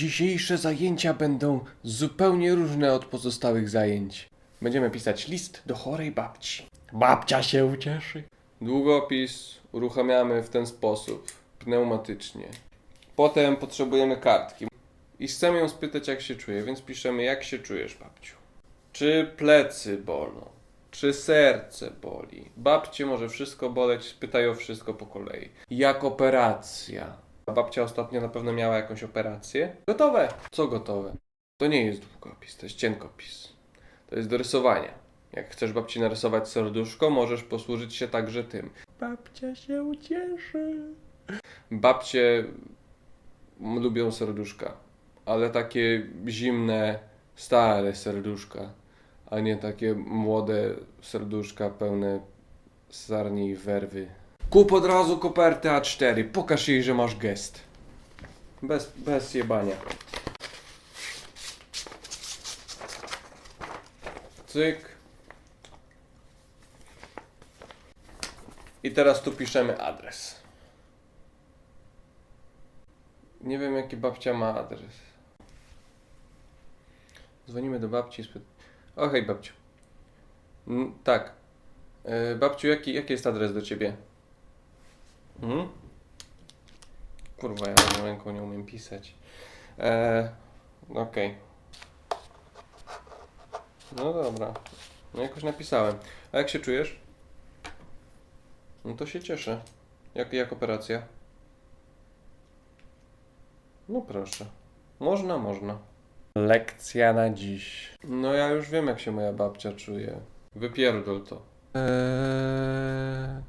Dzisiejsze zajęcia będą zupełnie różne od pozostałych zajęć. Będziemy pisać list do chorej babci. Babcia się ucieszy. Długopis uruchamiamy w ten sposób, pneumatycznie. Potem potrzebujemy kartki. I chcemy ją spytać, jak się czuje, więc piszemy, jak się czujesz, babciu. Czy plecy bolą? Czy serce boli? Babcie może wszystko boleć, pytaj o wszystko po kolei. Jak operacja? Babcia ostatnio na pewno miała jakąś operację. Gotowe! Co gotowe? To nie jest długopis, to jest cienkopis. To jest do rysowania. Jak chcesz babci narysować serduszko, możesz posłużyć się także tym. Babcia się ucieszy. Babcie lubią serduszka, ale takie zimne, stare serduszka, a nie takie młode serduszka pełne sarni i werwy. Kup od razu kopertę A4, pokaż jej, że masz gest. Bez, bez jebania. Cyk. I teraz tu piszemy adres. Nie wiem, jaki babcia ma adres. Dzwonimy do babci i. O, hej, babciu. Mm, tak. E, babciu, jaki, jaki jest adres do ciebie? Mhm. Kurwa, ja tą ręką nie umiem pisać. E, Okej. No dobra. No jakoś napisałem. A jak się czujesz? No to się cieszę. Jak, jak operacja? No proszę. Można, można. Lekcja na dziś. No ja już wiem jak się moja babcia czuje. Wypierdol to. Eee...